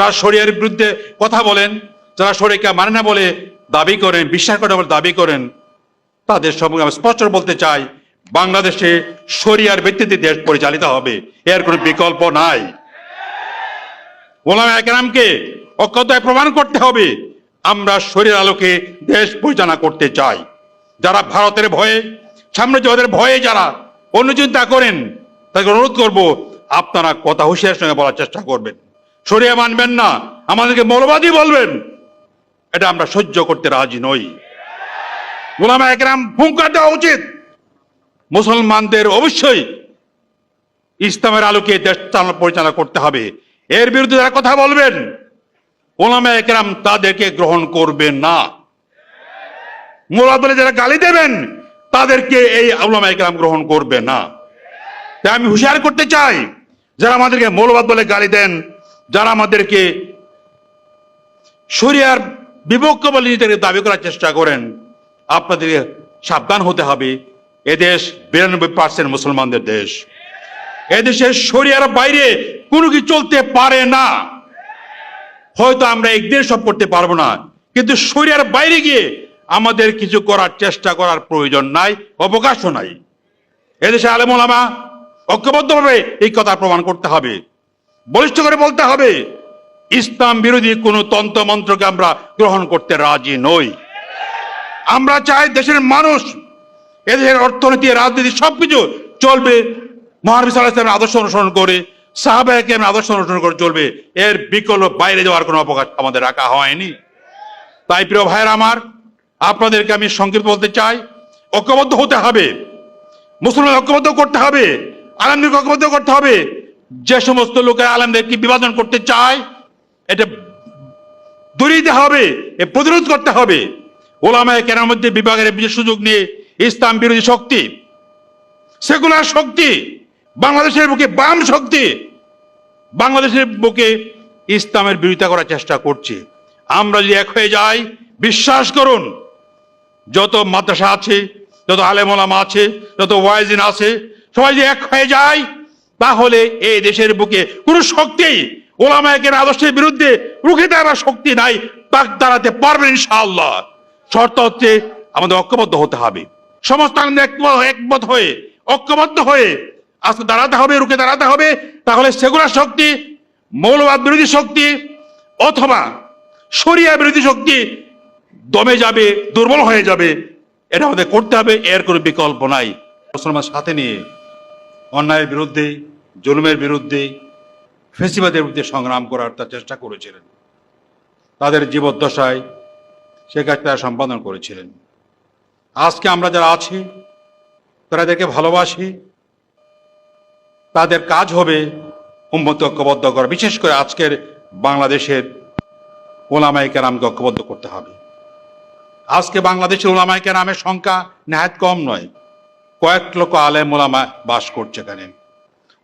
যারা শরিয়ার বিরুদ্ধে কথা বলেন, যারা শরীরকে মানে না বলে দাবি করেন, বিশ্বাস করে বলে দাবি করেন, তাদের সম্পর্কে আমি স্পষ্ট বলতে চাই, বাংলাদেশে শরিয়ার ভিত্তিতে দেশ পরিচালিত হবে। এর কোনো বিকল্প নাই। ওলামা একরামকে অক্ষতায় প্রমাণ করতে হবে। আমরা শরীর আলোকে দেশ পরিচালনা করতে চাই। যারা ভারতের ভয়ে সাম্রাজ্যবাদের ভয়ে যারা অন্য চিন্তা করেন তাকে অনুরোধ করব, আপনারা কথা হুঁশিয়ার সঙ্গে বলার চেষ্টা করবেন। সরিয়া মানবেন না। আমাদেরকে মৌলবাদী বলবেন। এটা আমরা সহ্য করতে রাজি নই। গোলামা একরাম হুঙ্কার দেওয়া উচিত। মুসলমানদের অবশ্যই ইসলামের আলোকে দেশ চালনা পরিচালনা করতে হবে। এর বিরুদ্ধে যারা কথা বলবেন ওলামা একরাম তাদেরকে গ্রহণ করবেন না। মোলাদ বলে যারা গালি দেবেন, তাদেরকে এই ওলামা একরাম গ্রহণ করবে না। তাই আমি হুশিয়ার করতে চাই, যারা আমাদেরকে মৌলবাদ বলে গালি দেন যারা আমাদেরকে শরিয়ার বিপক্ষ বলে নিজেদেরকে দাবি করার চেষ্টা করেন, আপনাদের সাবধান হতে হবে। এদেশ বিরানব্বই পার্সেন্ট মুসলমানদের দেশ। এদেশে শরিয়ার বাইরে কোনো কিছু চলতে পারে না। হয়তো আমরা একদিন সব করতে পারব না। কিন্তু শরিয়ার বাইরে গিয়ে আমাদের কিছু করার চেষ্টা করার প্রয়োজন নাই, অবকাশও নাই। এদেশে আলেমোলামা ঐক্যবদ্ধভাবে এই কথা প্রমাণ করতে হবে। বলিষ্ঠ করে বলতে হবে, ইসলাম বিরোধী কোনো তন্ত্র মন্ত্রকে আমরা গ্রহণ করতে রাজি নই। আমরা চাই দেশের মানুষ, এদেশের অর্থনীতি, রাজনীতি সবকিছু চলবে। মহানবী আদর্শ অনুসরণ করে সাহাবাহকে আদর্শ অনুসরণ করে চলবে। এর বিকল্প বাইরে যাওয়ার কোনো অবকাশ আমাদের রাখা হয়নি। তাই প্রিয় ভাইয়ের আমার, আপনাদেরকে আমি সংক্ষিপ্ত বলতে চাই, ঐক্যবদ্ধ হতে হবে। মুসলমান ঐক্যবদ্ধ করতে হবে, আলমদেরকে ঐক্যবদ্ধ করতে হবে। যে সমস্ত লোকের আলমদেরকে বিভাজন করতে চায়, এটা দূরিয়ে দিতে হবে, এ প্রতিরোধ করতে হবে। ওলামায় মধ্যে বিভাগের বিশেষ সুযোগ নিয়ে ইসলাম বিরোধী শক্তি, সেকুলার শক্তি, বাংলাদেশের বুকে বাম শক্তি, বাংলাদেশের বুকে ইসলামের বিরোধিতা করার চেষ্টা করছে। আমরা যদি এক হয়ে যাই, বিশ্বাস করুন, যত মাদ্রাসা আছে, যত আলেমোলামা আছে, যত ওয়াইজিন আছে, সবাই যদি এক হয়ে যায় তাহলে এই দেশের বুকে কোনো শক্তি ওলামায়কের আদর্শের বিরুদ্ধে রুখে দাঁড়ার শক্তি নাই, তাক দাঁড়াতে পারবে ইনশাআল্লাহ। শর্ত হচ্ছে আমাদের ঐক্যবদ্ধ হতে হবে। সমস্ত একমত হয়ে ঐক্যবদ্ধ হয়ে আজকে দাঁড়াতে হবে, রুখে দাঁড়াতে হবে, তাহলে সেগুলার শক্তি, মৌলবাদ বিরোধী শক্তি অথবা শরিয়া বিরোধী শক্তি দমে যাবে, দুর্বল হয়ে যাবে, এটা আমাদের করতে হবে, এর কোনো বিকল্প নাই। মুসলমান সাথে নিয়ে অন্যায়ের বিরুদ্ধে, জুলুমের বিরুদ্ধে, ফেসিবাদের বিরুদ্ধে সংগ্রাম করার তার চেষ্টা করেছিলেন। তাদের জীবদ্দশায় সে কাজ তারা সম্পাদন করেছিলেন। আজকে আমরা যারা আছি, তারা এদেরকে ভালোবাসি। তাদের কাজ হবে উম্মত ঐক্যবদ্ধ করা। বিশেষ করে আজকের বাংলাদেশের ওলামাই কেরামকে ঐক্যবদ্ধ করতে হবে। আজকে বাংলাদেশের ওলামাই কেরামের সংখ্যা নেহাত কম নয়। কয়েক লক্ষ আলেম ওলামা বাস করছে এখানে।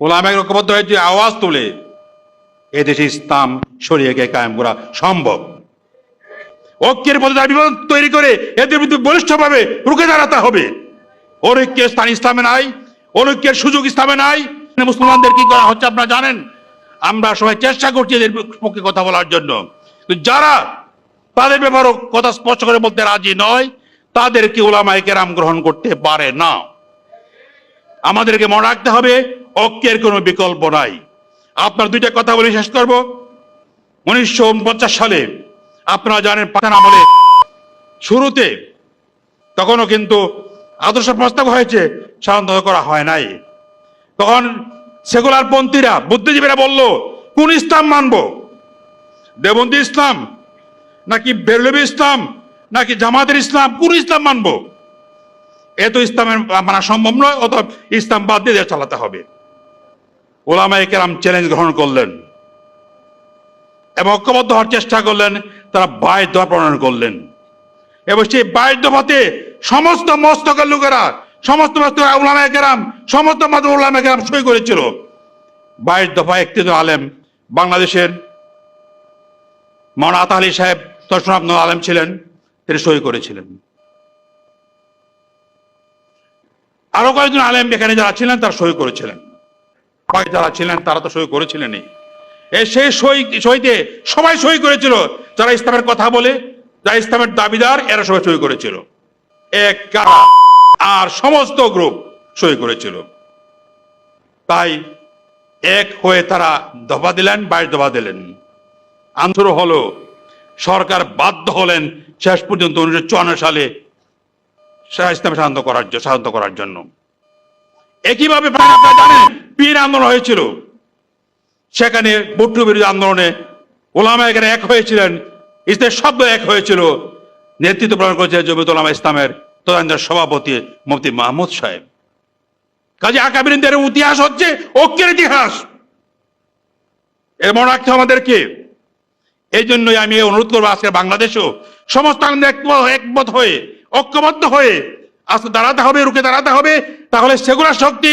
ওলামাই ঐক্যবদ্ধ হয়ে যে আওয়াজ তুলে এদেশে ইসলাম শরিয়াকে কায়েম করা সম্ভব। ঐক্যের মধ্যে বিভাজন তৈরি করে এদের বিরুদ্ধে বলিষ্ঠভাবে রুখে দাঁড়াতে হবে। অনৈক্যের স্থান ইসলামে নাই, অনৈক্যের সুযোগ ইসলামে নাই। মুসলমানদের কি করা হচ্ছে আপনারা জানেন? আমরা সবাই চেষ্টা করছি এদের পক্ষে কথা বলার জন্য। যারা তাদের ব্যাপারও কথা স্পষ্ট করে বলতে রাজি নয়, তাদেরকে ওলামায় কেরাম গ্রহণ করতে পারে না। আমাদেরকে মনে রাখতে হবে ঐক্যের কোনো বিকল্প নাই। আপনার দুইটা কথা বলে শেষ করব। উনিশশো উনপঞ্চাশ সালে, আপনারা জানেন পাঠান আমলে শুরুতে তখনও কিন্তু আদর্শ প্রস্তাব হয়েছে, সাধারণত করা হয় নাই। তখন সেকুলার পন্থীরা, বুদ্ধিজীবীরা বলল, কোন ইসলাম মানব? দেবন্দী ইসলাম, নাকি বেরলবি ইসলাম, নাকি জামাতের ইসলাম, কোন ইসলাম মানব? এ তো ইসলামের মানা সম্ভব নয় অত ইসলাম বাদ দিয়ে চালাতে হবে। ওলামাই কেরাম চ্যালেঞ্জ গ্রহণ করলেন এবং ঐক্যবদ্ধ হওয়ার চেষ্টা করলেন, তারা বাইশ দফা প্রণয়ন করলেন। এবং সেই বাইশ দফাতে সমস্ত মস্তকের লোকেরা, সমস্ত মস্তক উলামায়ে কেরাম, সমস্ত মত উলামায়ে কেরাম সই করেছিল। বাইশ দফা একটি আলেম, বাংলাদেশের মৌলানা আতা আলী সাহেব তসনাব আলেম ছিলেন, তিনি সই করেছিলেন। আরও কয়েকজন আলেম এখানে যারা ছিলেন, তারা সই করেছিলেন। কয়েক যারা ছিলেন, তারা তো সই করেছিলেনই। এ সেই সই, সইতে সবাই সই করেছিল। যারা ইসলামের কথা বলে, যারা ইসলামের দাবিদার, এরা সবাই সই করেছিল। এক কারা আর সমস্ত গ্রুপ সই করেছিল। তাই এক হয়ে তারা দফা দিলেন, বাইশ দফা দিলেন। আন্দোলন হলো, সরকার বাধ্য হলেন শেষ পর্যন্ত উনিশশো চুয়ান্ন সালে ইসলাম শান্ত করার জ- শান্ত করার জন্য। একইভাবে পীর আন্দোলন হয়েছিল। সেখানে বট্টু বিরোধী আন্দোলনে ওলামা এখানে এক হয়েছিলেন, ইসলামের শব্দ এক হয়েছিল। নেতৃত্ব প্রদান করেছে জমিত ওলামা ইসলামের তদানীন্তন সভাপতি মুফতি মাহমুদ সাহেব। কাজে আকাবিরিনদের ইতিহাস হচ্ছে ঐক্যের ইতিহাস। এর মনে রাখতে আমাদেরকে। এই জন্যই আমি অনুরোধ করব আজকে বাংলাদেশেও সমস্ত একমত হয়ে ঐক্যবদ্ধ হয়ে আস্তে দাঁড়াতে হবে, রুখে দাঁড়াতে হবে, তাহলে সেগুলার শক্তি,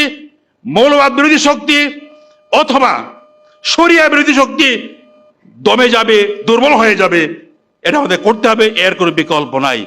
মৌলবাদ বিরোধী শক্তি অথবা সরিয়া বিরোধী শক্তি দমে যাবে, দুর্বল হয়ে যাবে, এটা আমাদের করতে হবে, এর কোনো বিকল্প নাই।